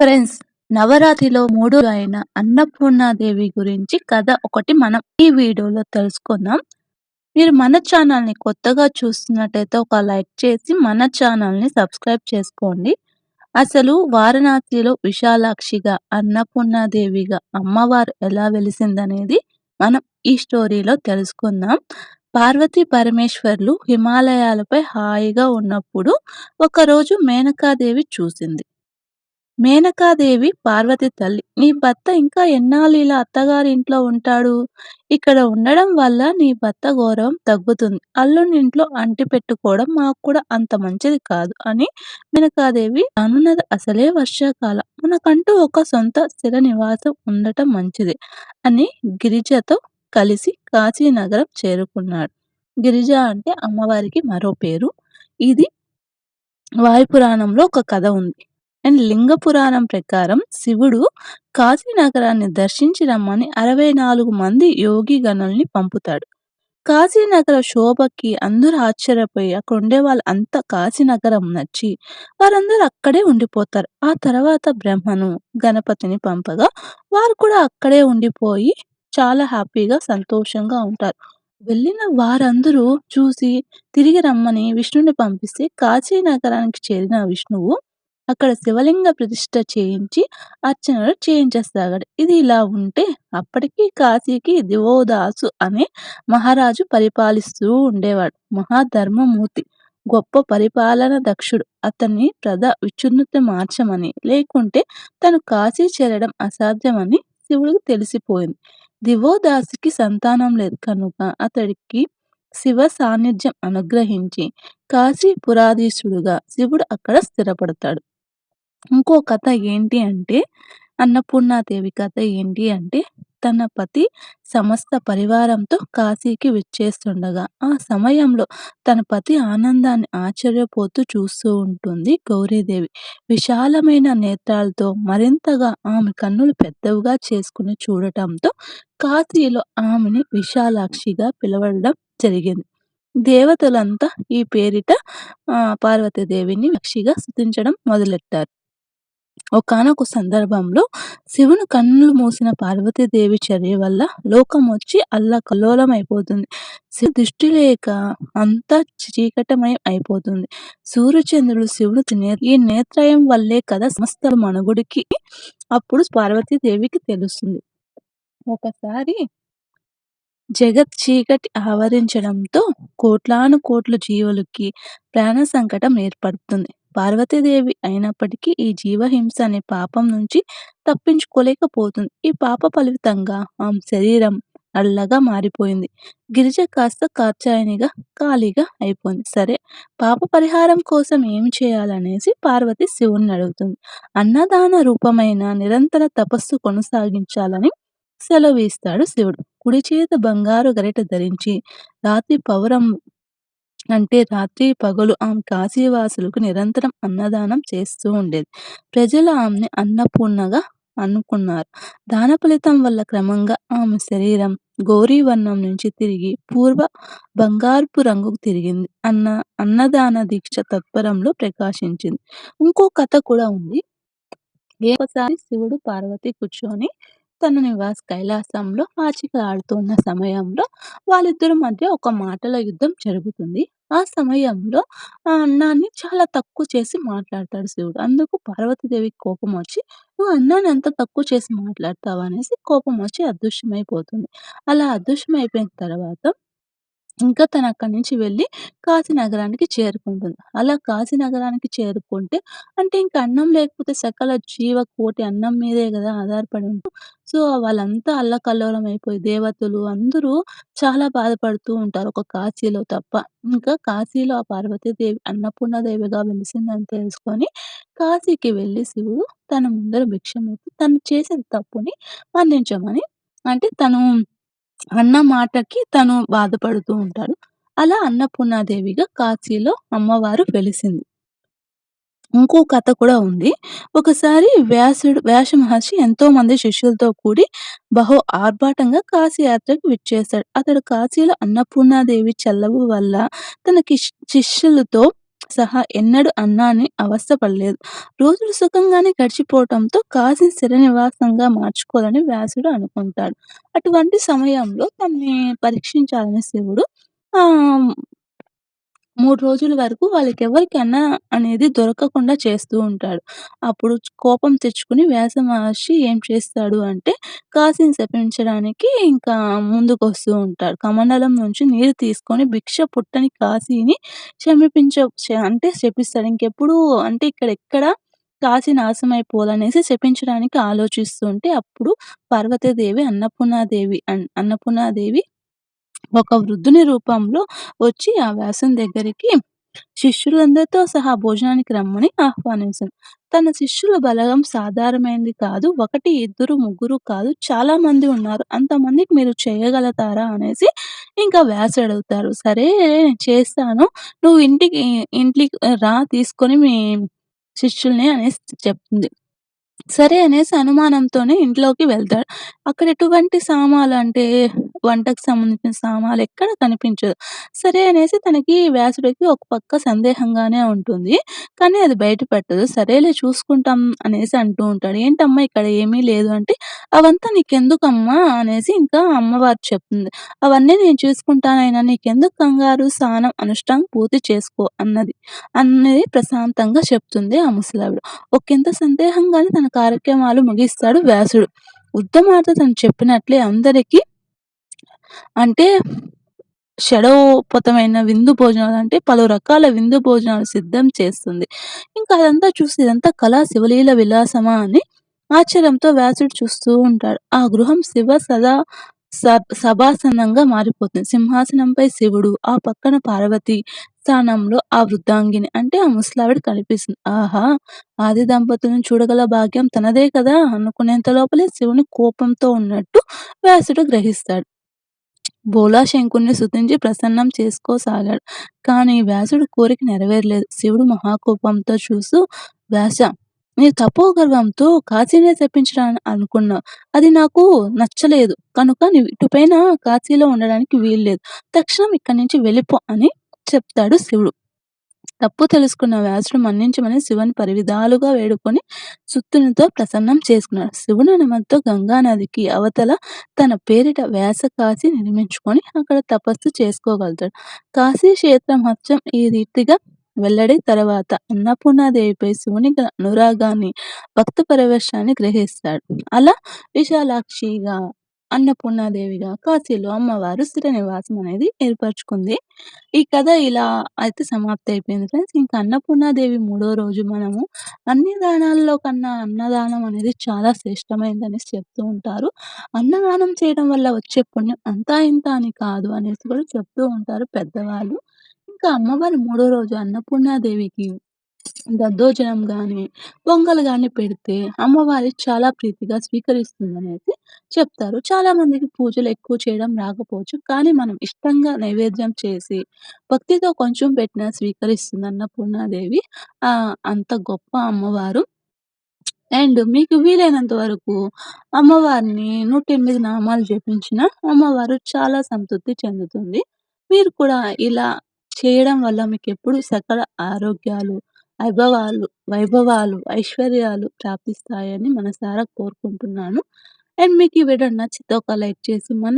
Friends నవరాత్రిలో మూడో అయిన అన్నపూర్ణాదేవి గురించి కథ ఒకటి మనం ఈ వీడియోలో తెలుసుకుందాం. మీరు మన ఛానల్ని కొత్తగా చూస్తున్నట్టయితే ఒక లైక్ చేసి మన ఛానల్ని సబ్స్క్రైబ్ చేసుకోండి. అసలు వారణాసిలో విశాలాక్షిగా అన్నపూర్ణాదేవిగా అమ్మవారు ఎలా వెలిసిందనేది మనం ఈ స్టోరీలో తెలుసుకుందాం. పార్వతీ పరమేశ్వర్లు హిమాలయాలపై హాయిగా ఉన్నప్పుడు ఒకరోజు మేనకాదేవి చూసింది. మేనకాదేవి పార్వతి తల్లి. నీ భర్త ఇంకా ఎన్నాళ్ళు ఇలా అత్తగారి ఇంట్లో ఉంటాడు? ఇక్కడ ఉండడం వల్ల నీ భర్త గౌరవం తగ్గుతుంది. అల్లుని ఇంట్లో అంటి పెట్టుకోవడం మాకు కూడా అంత మంచిది కాదు అని మేనకాదేవి అనున్నది అసలే వర్షాకాలం. మనకంటూ ఒక సొంత స్థిర నివాసం ఉండటం మంచిది అని గిరిజతో కలిసి కాశీనగరం చేరుకున్నాడు. గిరిజ అంటే అమ్మవారికి మరో పేరు. ఇది వాయుపురాణంలో ఒక కథ ఉంది. అండ్ లింగ పురాణం ప్రకారం శివుడు కాశీనగరాన్ని దర్శించి రమ్మని అరవై నాలుగు మంది యోగి గణుల్ని పంపుతాడు. కాశీనగర శోభకి అందరూ ఆశ్చర్యపోయి అక్కడ ఉండే వాళ్ళు అంత కాశీనగరం నచ్చి వారందరూ అక్కడే ఉండిపోతారు. ఆ తర్వాత బ్రహ్మను గణపతిని పంపగా వారు కూడా అక్కడే ఉండిపోయి చాలా హ్యాపీగా సంతోషంగా ఉంటారు. వెళ్ళిన వారందరూ చూసి తిరిగి రమ్మని విష్ణుని పంపిస్తే కాశీ నగరానికి చేరిన విష్ణువు అక్కడ శివలింగ ప్రతిష్ఠ చేయించి అర్చనలు చేయించేస్తాడు ఇది ఇలా ఉంటే అప్పటికి కాశీకి దివోదాసు అనే మహారాజు పరిపాలిస్తూ ఉండేవాడు. మహాధర్మమూర్తి గొప్ప పరిపాలన దక్షుడు. అతన్ని ప్రధ విచ్చున్నత మార్చమని లేకుంటే తను కాశీ చేరడం అసాధ్యమని శివుడికి తెలిసిపోయింది. దివోదాసుకి సంతానం లేదు. కనుక అతడికి శివ సాన్నిధ్యం అనుగ్రహించి కాశీ పురాధీశుడుగా శివుడు అక్కడ స్థిరపడతాడు. ఇంకో కథ ఏంటి అంటే అన్నపూర్ణాదేవి కథ ఏంటి అంటే తన పతి సమస్త పరివారంతో కాశీకి విచ్చేస్తుండగా ఆ సమయంలో తన పతి ఆనందాన్ని ఆశ్చర్యపోతూ చూస్తూ ఉంటుంది గౌరీదేవి. విశాలమైన నేత్రాలతో మరింతగా ఆమె కన్నులు పెద్దవిగా చేసుకుని చూడటంతో కాశీలో ఆమెని విశాలాక్షిగా పిలవడం జరిగింది. దేవతలంతా ఈ పేరిట పార్వతీదేవిని లక్షిగా స్థుతించడం మొదలెట్టారు. ఒకానొక సందర్భంలో శివుని కన్నులు మూసిన పార్వతీదేవి చర్య వల్ల లోకం వచ్చి అల్ల కలోలం అయిపోతుంది. శివు దృష్టి లేక అంతా చీకటమయం అయిపోతుంది. సూర్యచంద్రుడు శివుడు తినే ఈ నేత్రయం వల్లే కదా సమస్త మనుగుడికి అప్పుడు పార్వతీదేవికి తెలుస్తుంది. ఒకసారి జగత్ చీకటి ఆవరించడంతో కోట్లాను కోట్ల జీవులకి ప్రాణ సంకటం ఏర్పడుతుంది. పార్వతీదేవి అయినప్పటికీ ఈ జీవహింస అనే పాపం నుంచి తప్పించుకోలేకపోతుంది. ఈ పాప ఫలితంగా ఆమె శరీరం అల్లగా మారిపోయింది. గిరిజ కాస్త కాచాయనిగా ఖాళీగా అయిపోయింది. సరే పాప పరిహారం కోసం ఏం చేయాలనేసి పార్వతి శివుణ్ణి అడుగుతుంది. అన్నదాన రూపమైన నిరంతర తపస్సు కొనసాగించాలని సెలవు ఇస్తాడు శివుడు. కుడి చేత బంగారు గరిట ధరించి రాత్రి పౌరం అంటే రాత్రి పగలు ఆమె కాశీవాసులకు నిరంతరం అన్నదానం చేస్తూ ఉండేది. ప్రజలు ఆమెని అన్నపూర్ణగా అనుకున్నారు. దాన ఫలితం వల్ల క్రమంగా ఆమె శరీరం గౌరీవర్ణం నుంచి తిరిగి పూర్వ బంగారుపు రంగుకు తిరిగింది. అన్న అన్నదాన దీక్ష తత్పరంలో ప్రకాశించింది. ఇంకో కథ కూడా ఉంది. ఒకసారి శివుడు పార్వతి కూర్చొని తన నివాస్ కైలాసంలో ఆడుతున్న సమయంలో వాళ్ళిద్దరి మధ్య ఒక మాటల యుద్ధం జరుగుతుంది. ఆ సమయంలో ఆ అన్నాన్ని చాలా తక్కువ చేసి మాట్లాడతాడు శివుడు. అందుకు పార్వతీదేవికి కోపం వచ్చి నువ్వు అన్నాన్ని ఎంత తక్కువ చేసి మాట్లాడతావు అనేసి కోపం వచ్చి అదృశ్యమైపోతుంది. అలా అదృశ్యమైపోయిన తర్వాత ఇంకా తను అక్కడి నుంచి వెళ్ళి కాశీ నగరానికి చేరుకుంటుంది. అలా కాశీ నగరానికి చేరుకుంటే అంటే ఇంకా అన్నం లేకపోతే సకల జీవ కోటి అన్నం మీదే కదా ఆధారపడి ఉంటుంది సో వాళ్ళంతా అల్లకల్లోలం అయిపోయి దేవతలు అందరూ చాలా బాధపడుతూ ఉంటారు ఒక కాశీలో తప్ప. ఇంకా కాశీలో ఆ పార్వతీదేవి అన్నపూర్ణదేవిగా వెలిసిందని తెలుసుకొని కాశీకి వెళ్ళి శివుడు తన ముందర భిక్షమెత్తి తను చేసిన తప్పుని మన్నించమని అంటే తను అన్న మాటకి తను బాధపడుతూ ఉంటాడు. అలా అన్నపూర్ణాదేవిగా కాశీలో అమ్మవారు వెలిసింది. ఇంకో కథ కూడా ఉంది. ఒకసారి వ్యాసుడు వ్యాస మహర్షి ఎంతో మంది శిష్యులతో కూడి బహు ఆర్భాటంగా కాశీ యాత్రకు విచ్చేశాడు. అతడు కాశీలో అన్నపూర్ణాదేవి చల్లవు వల్ల తన శిష్యులతో సహా ఎన్నడూ అన్నాన్ని అవస్థపడలేదు. రోజులు సుఖంగానే గడిచిపోవటంతో కాశీని శిరనివాసంగా మార్చుకోవాలని వ్యాసుడు అనుకుంటాడు. అటువంటి సమయంలో తన్ని పరీక్షించాలని శివుడు ఆ మూడు రోజుల వరకు వాళ్ళకెవ్వరికి అన్నం అనేది దొరకకుండా చేస్తూ ఉంటాడు. అప్పుడు కోపం తెచ్చుకొని వ్యాస మహర్షి ఏం చేస్తాడు అంటే కాశీని శపించడానికి ఇంకా ముందుకొస్తూ ఉంటాడు. కమండలం నుంచి నీరు తీసుకొని భిక్ష పుట్టని కాశీని శమిపించ అంటే శపిస్తాడు. ఇంకెప్పుడు అంటే ఇక్కడెక్కడ కాశీ నాశనమైపోవాలనేసి శపించడానికి ఆలోచిస్తుంటే అప్పుడు పార్వతీదేవి, అన్నపూర్ణాదేవి అన్ అన్నపూర్ణాదేవి ఒక వృద్ధుని రూపంలో వచ్చి ఆ వ్యాసం దగ్గరికి శిష్యులందరితో సహా భోజనానికి రమ్మని ఆహ్వానించింది. తన శిష్యుల బలగం సాధారణమైనది కాదు. 1, 2, ముగ్గురు కాదు చాలా మంది ఉన్నారు. అంతమందికి మీరు చేయగలుగుతారా అనేసి ఇంకా వ్యాసుడు అడుగుతారు. సరే చేస్తాను. నువ్వు ఇంటికి ఇంటికి రా తీసుకొని మీ శిష్యుల్ని అనేసి చెప్తుంది. సరే అనేసి అనుమానంతోనే ఇంట్లోకి వెళ్తాడు. అక్కడ ఎటువంటి సామాలు అంటే వంటకు సంబంధించిన సామాన్లు ఎక్కడ కనిపించదు. సరే అనేసి తనకి వ్యాసుడికి ఒక పక్క సందేహంగానే ఉంటుంది. కానీ అది బయట పెట్టదు. సరేలే చూసుకుంటాం అనేసి అంటూ ఉంటాడు. ఏంటమ్మా ఇక్కడ ఏమీ లేదు అంటే అవంతా నీకెందుకమ్మా అనేసి ఇంకా అమ్మవారు చెప్తుంది. అవన్నీ నేను చూసుకుంటానైనా నీకెందుకు కంగారు స్నానం, అనుష్ఠానం పూర్తి చేసుకో అన్నది. అన్నది ప్రశాంతంగా చెప్తుంది ఆ ముసలావిడ. ఒకింత సందేహంగానే తన కార్యక్రమాలు ముగిస్తాడు వ్యాసుడు. వృద్ధమాత తను చెప్పినట్లే అందరికీ అంటే షడోపతమైన విందు భోజనాలు అంటే పలు రకాల విందు భోజనాలు సిద్ధం చేస్తుంది. ఇంకా అదంతా చూసి ఇదంతా కళా శివలీల విలాసమా అని ఆశ్చర్యంతో వ్యాసుడు చూస్తూ ఉంటాడు. ఆ గృహం శివ సదా సభాసనంగా మారిపోతుంది. సింహాసనంపై శివుడు, ఆ పక్కన పార్వతి స్థానంలో ఆ వృద్ధాంగిని అంటే ఆ ముసలావిడ కనిపిస్తుంది. ఆహా! ఆది దంపతులను చూడగల భాగ్యం తనదే కదా! అనుకునేంత లోపలే శివుని కోపంతో ఉన్నట్టు వ్యాసుడు గ్రహిస్తాడు. భోళాశంకరుని స్తుతించి ప్రసన్నం చేసుకోసాగాడు. కానీ వ్యాసుడి కోరిక నెరవేరలేదు. శివుడు మహాకోపంతో చూస్తూ వ్యాస నీ తపోగర్వంతో కాశీనే శపించడానికి అనుకున్నావు. అది నాకు నచ్చలేదు. కనుక నీవు ఇటుపైన కాశీలో ఉండడానికి వీల్లేదు. తక్షణం ఇక్కడి నుంచి వెళ్ళిపో అని చెప్తాడు శివుడు. తప్పు తెలుసుకున్న వ్యాసుడు మన్నించమని శివుని పరివిధాలుగా వేడుకొని సుత్తునితో ప్రసన్నం చేసుకున్నాడు. శివుని అనుమతితో గంగానదికి అవతల తన పేరిట వ్యాస కాశీ నిర్మించుకొని అక్కడ తపస్సు చేసుకోగలుగుతాడు. కాశీ క్షేత్ర మత్స్యం ఈ రీతిగా వెల్లడి తర్వాత అన్నపూర్ణాదేవిపై శివుని అనురాగాన్ని, భక్త పరవశాన్ని గ్రహిస్తాడు. అలా విశాలాక్షిగా, అన్నపూర్ణాదేవిగా కాశీలో అమ్మవారు స్థిర నివాసం అనేది ఏర్పరచుకుంది. ఈ కథ ఇలా అయితే సమాప్తి అయిపోయింది ఫ్రెండ్స్. ఇంకా అన్నపూర్ణాదేవి మూడో రోజు మనము అన్ని దానాల్లో కన్నా అన్నదానం అనేది చాలా శ్రేష్టమైనదనేసి చెప్తూ ఉంటారు. అన్నదానం చేయడం వల్ల వచ్చే పుణ్యం అంతా ఇంత అని కాదు అనేసి కూడా చెప్తూ ఉంటారు పెద్దవాళ్ళు. ఇంకా అమ్మవారు మూడో రోజు అన్నపూర్ణాదేవికి దద్దోజనం గాని, పొంగల్ గాని పెడితే అమ్మవారి చాలా ప్రీతిగా స్వీకరిస్తుందనేసి చెప్తారు. చాలా మందికి పూజలు ఎక్కువ చేయడం రాకపోవచ్చు. కానీ మనం ఇష్టంగా నైవేద్యం చేసి భక్తితో కొంచెం పెట్టినా స్వీకరిస్తుంది అన్నపూర్ణాదేవి. ఆహ్, అంత గొప్ప అమ్మవారు. అండ్ మీకు వీలైనంత వరకు అమ్మవారిని 108 నామాలు జపించినా అమ్మవారు చాలా సంతృప్తి చెందుతుంది. మీరు కూడా ఇలా చేయడం వల్ల మీకెప్పుడు సకల ఆరోగ్యాలు, వైభవాలు వైభవాలు, ఐశ్వర్యాలు ప్రాప్తిస్తాయని మనసారా కోరుకుంటున్నాను. అండ్ మీకు ఈ వీడియో నచ్చితే ఒక లైక్ చేసి మన